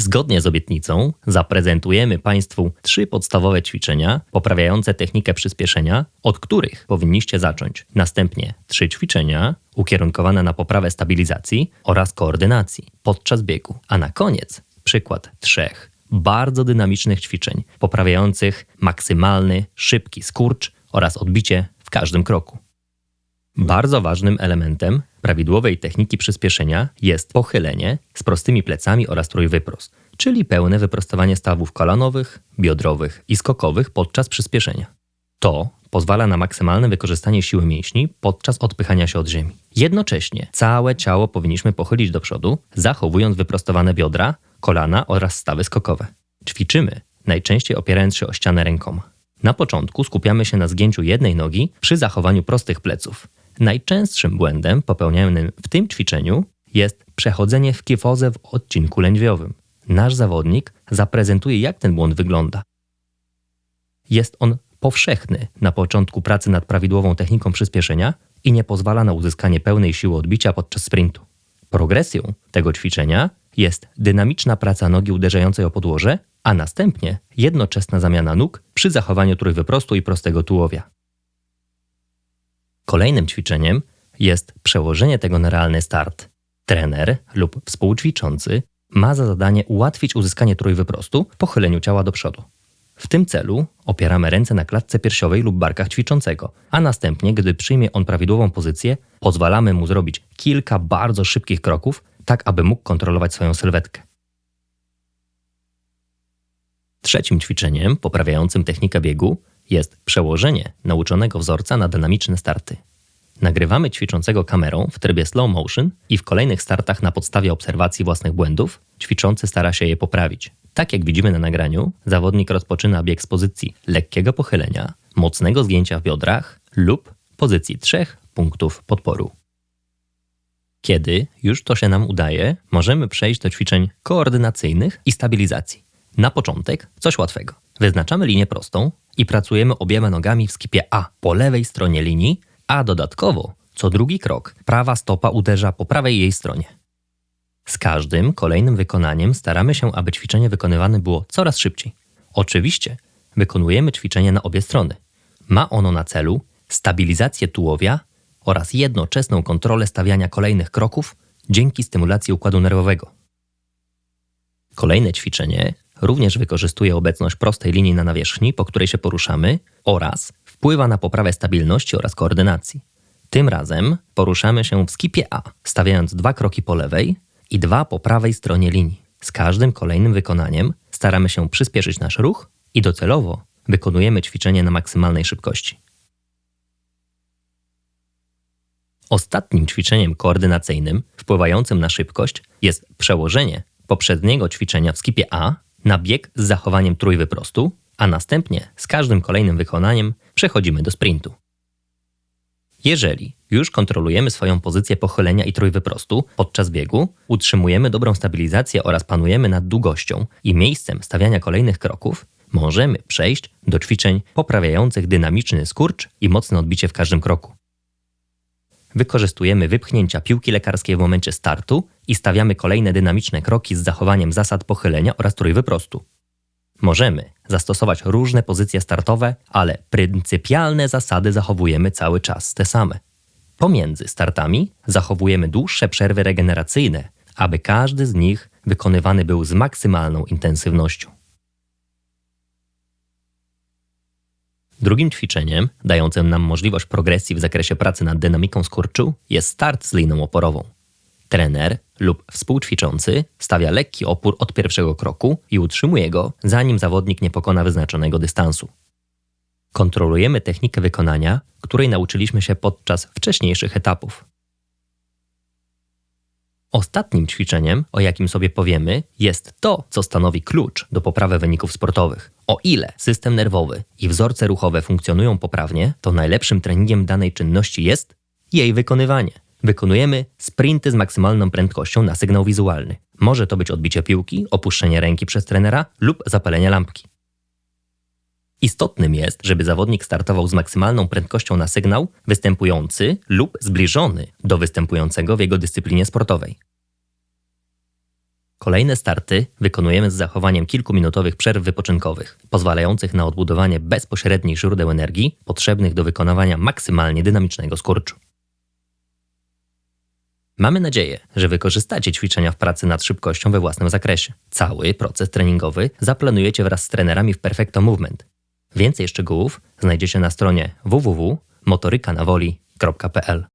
Zgodnie z obietnicą zaprezentujemy Państwu trzy podstawowe ćwiczenia poprawiające technikę przyspieszenia, od których powinniście zacząć. Następnie trzy ćwiczenia ukierunkowane na poprawę stabilizacji oraz koordynacji podczas biegu. A na koniec przykład trzech bardzo dynamicznych ćwiczeń poprawiających maksymalny, szybki skurcz oraz odbicie w każdym kroku. Bardzo ważnym elementem prawidłowej techniki przyspieszenia jest pochylenie z prostymi plecami oraz trójwyprost, czyli pełne wyprostowanie stawów kolanowych, biodrowych i skokowych podczas przyspieszenia. To pozwala na maksymalne wykorzystanie siły mięśni podczas odpychania się od ziemi. Jednocześnie całe ciało powinniśmy pochylić do przodu, zachowując wyprostowane biodra, kolana oraz stawy skokowe. Ćwiczymy, najczęściej opierając się o ścianę rękoma. Na początku skupiamy się na zgięciu jednej nogi przy zachowaniu prostych pleców. Najczęstszym błędem popełnianym w tym ćwiczeniu jest przechodzenie w kifozę w odcinku lędźwiowym. Nasz zawodnik zaprezentuje, jak ten błąd wygląda. Jest on powszechny na początku pracy nad prawidłową techniką przyspieszenia i nie pozwala na uzyskanie pełnej siły odbicia podczas sprintu. Progresją tego ćwiczenia jest dynamiczna praca nogi uderzającej o podłoże, a następnie jednoczesna zamiana nóg przy zachowaniu trójwyprostu i prostego tułowia. Kolejnym ćwiczeniem jest przełożenie tego na realny start. Trener lub współćwiczący ma za zadanie ułatwić uzyskanie trójwyprostu w pochyleniu ciała do przodu. W tym celu opieramy ręce na klatce piersiowej lub barkach ćwiczącego, a następnie, gdy przyjmie on prawidłową pozycję, pozwalamy mu zrobić kilka bardzo szybkich kroków, tak aby mógł kontrolować swoją sylwetkę. Trzecim ćwiczeniem poprawiającym technikę biegu jest przełożenie nauczonego wzorca na dynamiczne starty. Nagrywamy ćwiczącego kamerą w trybie slow motion i w kolejnych startach na podstawie obserwacji własnych błędów ćwiczący stara się je poprawić. Tak jak widzimy na nagraniu, zawodnik rozpoczyna bieg z pozycji lekkiego pochylenia, mocnego zgięcia w biodrach lub pozycji trzech punktów podporu. Kiedy już to się nam udaje, możemy przejść do ćwiczeń koordynacyjnych i stabilizacji. Na początek coś łatwego. Wyznaczamy linię prostą i pracujemy obiema nogami w skipie A po lewej stronie linii, a dodatkowo co drugi krok prawa stopa uderza po prawej jej stronie. Z każdym kolejnym wykonaniem staramy się, aby ćwiczenie wykonywane było coraz szybciej. Oczywiście wykonujemy ćwiczenie na obie strony. Ma ono na celu stabilizację tułowia oraz jednoczesną kontrolę stawiania kolejnych kroków dzięki stymulacji układu nerwowego. Kolejne ćwiczenie również wykorzystuje obecność prostej linii na nawierzchni, po której się poruszamy oraz wpływa na poprawę stabilności oraz koordynacji. Tym razem poruszamy się w skipie A, stawiając dwa kroki po lewej i dwa po prawej stronie linii. Z każdym kolejnym wykonaniem staramy się przyspieszyć nasz ruch i docelowo wykonujemy ćwiczenie na maksymalnej szybkości. Ostatnim ćwiczeniem koordynacyjnym wpływającym na szybkość jest przełożenie poprzedniego ćwiczenia w skipie A na bieg z zachowaniem trójwyprostu, a następnie z każdym kolejnym wykonaniem przechodzimy do sprintu. Jeżeli już kontrolujemy swoją pozycję pochylenia i trójwyprostu podczas biegu, utrzymujemy dobrą stabilizację oraz panujemy nad długością i miejscem stawiania kolejnych kroków, możemy przejść do ćwiczeń poprawiających dynamiczny skurcz i mocne odbicie w każdym kroku. Wykorzystujemy wypchnięcia piłki lekarskiej w momencie startu i stawiamy kolejne dynamiczne kroki z zachowaniem zasad pochylenia oraz trójwyprostu. Możemy zastosować różne pozycje startowe, ale pryncypialne zasady zachowujemy cały czas te same. Pomiędzy startami zachowujemy dłuższe przerwy regeneracyjne, aby każdy z nich wykonywany był z maksymalną intensywnością. Drugim ćwiczeniem, dającym nam możliwość progresji w zakresie pracy nad dynamiką skurczu, jest start z liną oporową. Trener lub współćwiczący stawia lekki opór od pierwszego kroku i utrzymuje go, zanim zawodnik nie pokona wyznaczonego dystansu. Kontrolujemy technikę wykonania, której nauczyliśmy się podczas wcześniejszych etapów. Ostatnim ćwiczeniem, o jakim sobie powiemy, jest to, co stanowi klucz do poprawy wyników sportowych. O ile system nerwowy i wzorce ruchowe funkcjonują poprawnie, to najlepszym treningiem danej czynności jest jej wykonywanie. Wykonujemy sprinty z maksymalną prędkością na sygnał wizualny. Może to być odbicie piłki, opuszczenie ręki przez trenera lub zapalenie lampki. Istotnym jest, żeby zawodnik startował z maksymalną prędkością na sygnał występujący lub zbliżony do występującego w jego dyscyplinie sportowej. Kolejne starty wykonujemy z zachowaniem kilkuminutowych przerw wypoczynkowych, pozwalających na odbudowanie bezpośrednich źródeł energii potrzebnych do wykonywania maksymalnie dynamicznego skurczu. Mamy nadzieję, że wykorzystacie ćwiczenia w pracy nad szybkością we własnym zakresie. Cały proces treningowy zaplanujecie wraz z trenerami w Perfecto Movement. Więcej szczegółów znajdziecie na stronie www.motorykanawoli.pl.